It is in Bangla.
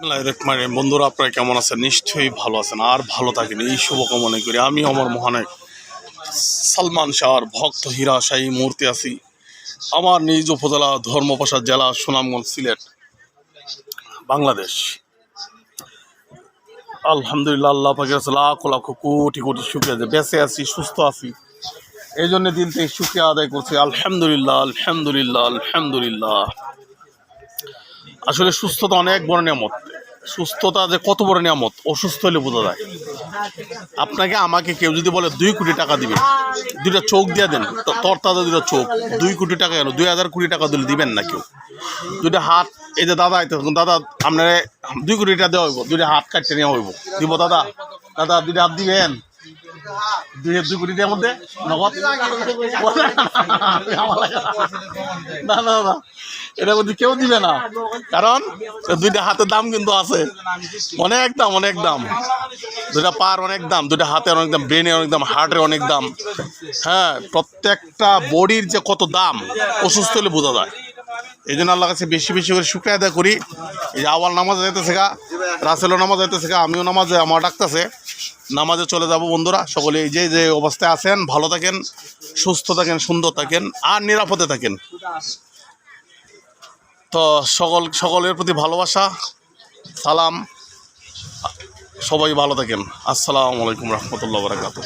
রহিম। বন্ধুরা, আপনারা কেমন আছেন? নিশ্চয়ই ভালো আছেন আর ভালো থাকেন। এই শুভকামনা করি। আমি আমার মহানায়ক সালমান শাহর ভক্ত হীরা শাহী মূর্তি আছি। আমার নিজ উপজেলা ধর্মপ্রসাদ জেলা সুনামগঞ্জ সিলেট, বাংলাদেশ। আলহামদুলিল্লাহ, আল্লাহ পাকের কাছে লাখ লাখ কোটি কোটি শুক্রিয়া যে বেঁচে আছি, সুস্থ আছি। এই জন্য দিন থেকে শুক্রিয়া আদায় করছি। আলহামদুলিল্লাহ আলহামদুলিল্লাহ আলহামদুলিল্লাহ। আসলে সুস্থতা অনেক বড় নিয়ামত সুস্থতা যে কত বড় নিয়ামত অসুস্থ হলে বোঝা যায় আপনাকে আমাকে কেউ যদি বলে দুই কোটি টাকা দিবে দুইটা চোখ দিয়ে দেন তরতাজা দুইটা চোখ দুই কোটি টাকা কেন দুই হাজার কোটি টাকা দিলে দিবেন না কেউ দুইটা হাত এই যে দাদা আইতে দাদা আপনার দুই কোটি টাকা দেওয়া হইব দুইটা হাত কাটতে নেওয়া হইব দিব দাদা দাদা দুইটা হাত দিবেন দুই দুই কোটি টাকার মধ্যে নগদ না না না এটা কিন্তু কেউ দিবে না। কারণ দুইটা হাতের দাম কিন্তু আছে। অনেক দাম অনেক দাম। দুইটা পার অনেক দাম, দুইটা হাতের অনেক দাম ব্রেনের অনেক দাম হার্টের অনেক দাম। হ্যাঁ প্রত্যেকটা বডির যে কত দাম, অসুস্থ হলে বোঝা যায়। এই জন্য আল্লাহ কাছে বেশি বেশি করে শুক্রিয়া আদায় করি। এই যে আওয়াল নামাজ যাইতেছে গা রাসেলও নামাজ যাইতেছে গা, আমিও নামাজে আমার ডাকতেছে। নামাজে চলে যাব বন্ধুরা, সকলে এই যে যে অবস্থায় আছেন, ভালো থাকেন, সুস্থ থাকেন, সুন্দর থাকেন, আর নিরাপদে থাকেন। তো সকল সকলের প্রতি ভালোবাসা সালাম সবাই ভালো থাকেন। আসসালামু আলাইকুম রহমতুল্লাহ বরাকাত